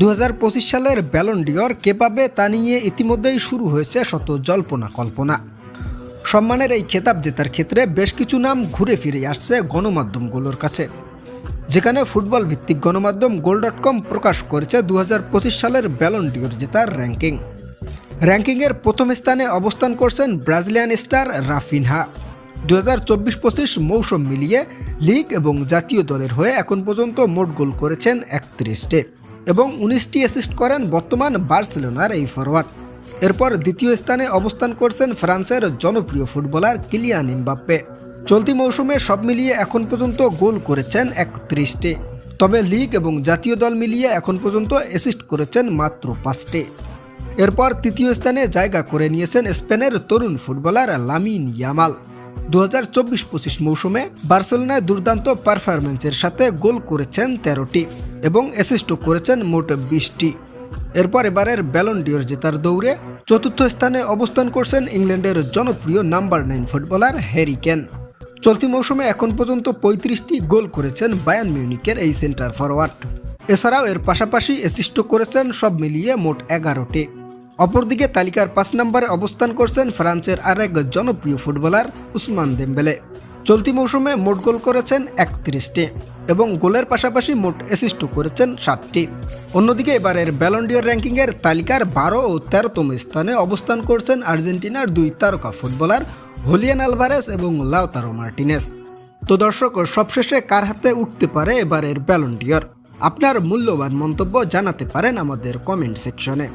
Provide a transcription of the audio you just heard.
দু হাজার পঁচিশ সালের ব্যালন ডিওর কে পাবে তা নিয়ে ইতিমধ্যেই শুরু হয়েছে শত জল্পনা কল্পনা। সম্মানের এই খেতাব জেতার ক্ষেত্রে বেশ কিছু নাম ঘুরে ফিরে আসছে গণমাধ্যমগুলোর কাছে। যেখানে ফুটবল ভিত্তিক গণমাধ্যম গোল ডট কম প্রকাশ করেছে দু হাজার পঁচিশ সালের ব্যালন ডিওর জেতার র্যাঙ্কিং। র্যাঙ্কিংয়ের প্রথম স্থানে অবস্থান করছেন ব্রাজিলিয়ান স্টার রাফিনহা। দু হাজার চব্বিশ পঁচিশ মৌসুম মিলিয়ে লিগ এবং জাতীয় দলের হয়ে এখন পর্যন্ত মোট গোল করেছেন একত্রিশটি। এবং উনিশটি অ্যাসিস্ট করেন বর্তমান বার্সেলোনার এই ফরওয়ার্ড এরপর দ্বিতীয় স্থানে অবস্থান করছেন ফ্রান্সের জনপ্রিয় ফুটবলার কিলিয়ান ইমবাপ্পে চলতি মৌসুমে সব মিলিয়ে এখন পর্যন্ত গোল করেছেন একত্রিশটি। তবে লিগ এবং জাতীয় দল মিলিয়ে এখন পর্যন্ত অ্যাসিস্ট করেছেন মাত্র পাঁচটি। এরপর তৃতীয় স্থানে জায়গা করে নিয়েছেন স্পেনের তরুণ ফুটবলার লামিন ইয়ামাল। দু হাজার চব্বিশ পঁচিশ মৌসুমে বার্সেলোনায় দুর্দান্ত পারফরমেন্সের সাথে গোল করেছেন তেরোটি। এবং অ্যাসিস্টও করেছেন মোট বিশটি। এরপর এবারের ব্যালন ডিওর জেতার দৌড়ে চতুর্থ স্থানে অবস্থান করছেন ইংল্যান্ডের জনপ্রিয় number nine footballer Harry Kane চলতি মৌসুমে এখন পর্যন্ত পঁয়ত্রিশটি গোল করেছেন বায়ান মিউনিকের এই সেন্টার ফরওয়ার্ড এছাড়াও এর পাশাপাশি অ্যাসিস্টও করেছেন সব মিলিয়ে মোট এগারোটি। অপরদিকে তালিকার পাঁচ নম্বরে অবস্থান করছেন ফ্রান্সের আরেক জনপ্রিয় ফুটবলার উসমান দেম্বেলে। চলতি মৌসুমে মোট গোল করেছেন একত্রিশটি। এবং গোলের পাশাপাশি মোট অ্যাসিস্টও করেছেন সাতটি। অন্যদিকে এবারের ব্যালন্ডিয়র র্যাঙ্কিংয়ের তালিকার বারো ও তেরোতম স্থানে অবস্থান করছেন আর্জেন্টিনার দুই তারকা ফুটবলার হোলিয়ান আলভারেস এবং লাউতারো মার্টিনেস। তো দর্শক, সবশেষে কার হাতে উঠতে পারে এবারের ব্যালন্ডিয়র আপনার মূল্যবান মন্তব্য জানাতে পারেন আমাদের কমেন্ট সেকশনে